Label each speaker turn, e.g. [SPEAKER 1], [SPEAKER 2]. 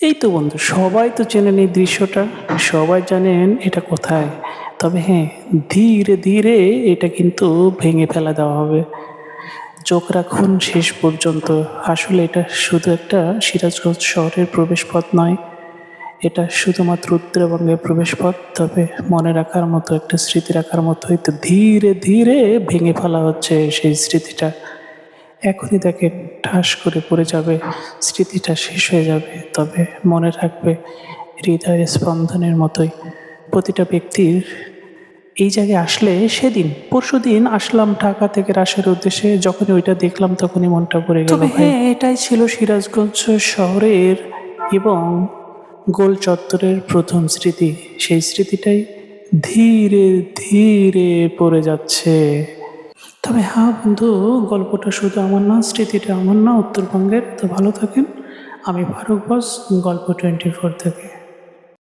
[SPEAKER 1] এই তো বন্ধু, সবাই তো চেনেন এই দৃশ্যটা, সবাই জানেন এটা কোথায়। তবে হ্যাঁ ধীরে ধীরে এটা কিন্তু ভেঙে ফেলা দেওয়া হবে। চোখ রাখুন শেষ পর্যন্ত। আসলে এটা শুধু একটা সিরাজগঞ্জ শহরের প্রবেশপথ নয়, এটা শুধুমাত্র উত্তরবঙ্গের প্রবেশপথ, তবে মনে রাখার মতো, একটা স্মৃতি রাখার মতোই তো ধীরে ধীরে ভেঙে ফেলা হচ্ছে সেই স্মৃতিটা। এখনই তাকে ঠাস করে পড়ে যাবে স্মৃতিটা শেষ হয়ে যাবে। তবে মনে রাখবে হৃদয়ের স্পন্দনের মতোই প্রতিটা ব্যক্তির এই জায়গায় আসলে সেদিন পরশু দিন আসলাম ঢাকা থেকে রাশের উদ্দেশ্যে যখনই ওইটা দেখলাম তখনই মনটা পড়ে গেল হ্যাঁ এটাই ছিল সিরাজগঞ্জ শহরের এবং গোল চত্বরের প্রথম স্মৃতি। সেই স্মৃতিটাই ধীরে ধীরে পড়ে যাচ্ছে। তবে হ্যাঁ বন্ধু, গল্পটা শুধু আমার না, স্মৃতিটা আমার না, উত্তরবঙ্গের। তো ভালো থাকেন। আমি ফারুক বস, গল্প টোয়েন্টি ফোর থেকে।